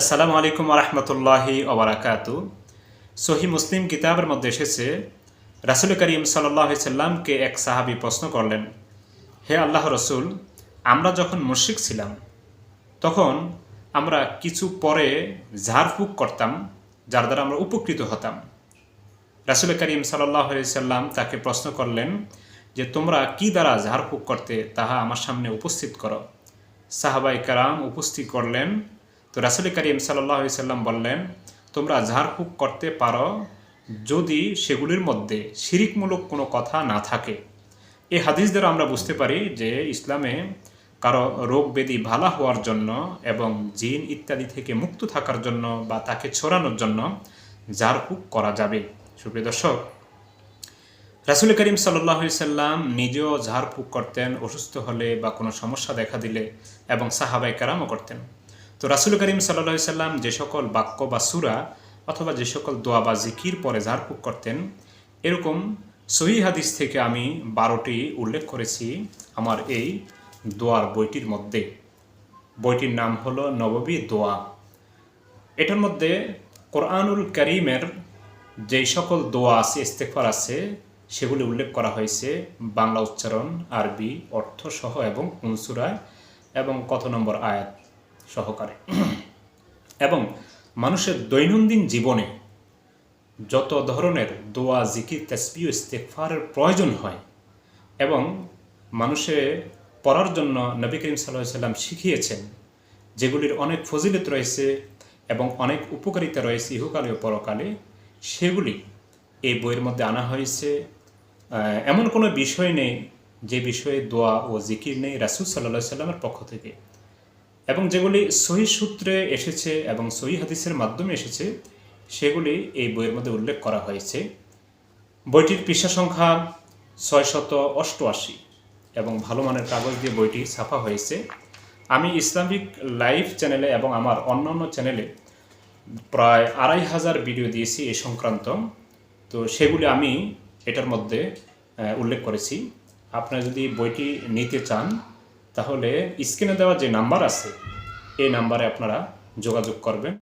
আসসালামু আলাইকুম রহমতুল্লাহি ওবরাকাতু সহি মুসলিম কিতাবের মধ্যে এসেছে, রাসুল করিম সাল্লাহ সাল্লামকে এক সাহাবি প্রশ্ন করলেন, হে আল্লাহ রসুল, আমরা যখন মুশিক ছিলাম, তখন আমরা কিছু পরে ঝাড়ফুঁক করতাম, যার দ্বারা আমরা উপকৃত হতাম। রাসুল করিম সাল্লাহ সাল্লাম তাকে প্রশ্ন করলেন যে, তোমরা কি দ্বারা ঝাড়ফুঁক করতে, তাহা আমার সামনে উপস্থিত করো? সাহাবাই কারাম উপস্থিত করলেন তো রাসুল করিম সাল্লাহ সাল্লাম বললেন, তোমরা ঝাড়ফুঁক করতে পারো, যদি সেগুলির মধ্যে শিরিকমূলক কোনো কথা না থাকে। এই হাদিস দ্বারা আমরা বুঝতে পারি যে ইসলামে কারও রোগ ব্যাধি ভালো হওয়ার জন্য এবং জিন ইত্যাদি থেকে মুক্ত থাকার জন্য বা তাকে ছড়ানোর জন্য ঝাড়ফুঁক করা যাবে। সুপ্রিয় দর্শক, রাসুল করিম সাল্লাম নিজেও ঝাড়ফুঁক করতেন, অসুস্থ হলে বা কোনো সমস্যা দেখা দিলে এবং সাহাবাই কারামও করতেন। তো রাসুল করিম সাল্লাহ সাল্লাম যে সকল বাক্য বা সুরা অথবা যে সকল দোয়া বা জিকির পরে ঝাড়ফুঁক করতেন, এরকম সহি হাদিস থেকে আমি বারোটি উল্লেখ করেছি আমার এই দোয়ার বইটির মধ্যে। বইটির নাম হলো নববী দোয়া। এটার মধ্যে কোরআনুল করিমের যেই সকল দোয়া আছে ইস্তেকফার আছে, সেগুলি উল্লেখ করা হয়েছে বাংলা উচ্চারণ, আরবি অর্থ সহ এবং উনসুরায় এবং কত নম্বর আয়াত। সহকারে। এবং মানুষের দৈনন্দিন জীবনে যত ধরনের দোয়া, জিকির তেসবি ইস্তেকফারের প্রয়োজন হয় এবং মানুষে পড়ার জন্য নবী করিম সাল্লাম শিখিয়েছেন, যেগুলির অনেক ফজিলত রয়েছে এবং অনেক উপকারিতা রয়েছে ইহুকালে ও পরকালে, সেগুলি এই বইয়ের মধ্যে আনা হয়েছে। এমন কোনো বিষয় নেই যে বিষয়ে দোয়া ও জিকির নেই রাসুল সাল্লাহ সাল্লামের পক্ষ থেকে। এবং যেগুলি সহি সূত্রে এসেছে এবং সহি হাদিসের মাধ্যমে এসেছে, সেগুলি এই বইয়ের মধ্যে উল্লেখ করা হয়েছে। বইটির পৃষ্ঠা সংখ্যা ছয়শত অষ্টআশি এবং ভালো মানের কাগজ দিয়ে বইটি ছাপা হয়েছে। আমি ইসলামিক লাইভ চ্যানেলে এবং আমার অন্যান্য চ্যানেলে প্রায় আড়াই হাজার ভিডিও দিয়েছি এ সংক্রান্ত। তো সেগুলি আমি এটার মধ্যে উল্লেখ করেছি। আপনারা যদি বইটি নিতে চান তাহলে স্ক্রিনে দেওয়া যে নাম্বার আছে এই নাম্বারে আপনারা যোগাযোগ করবেন।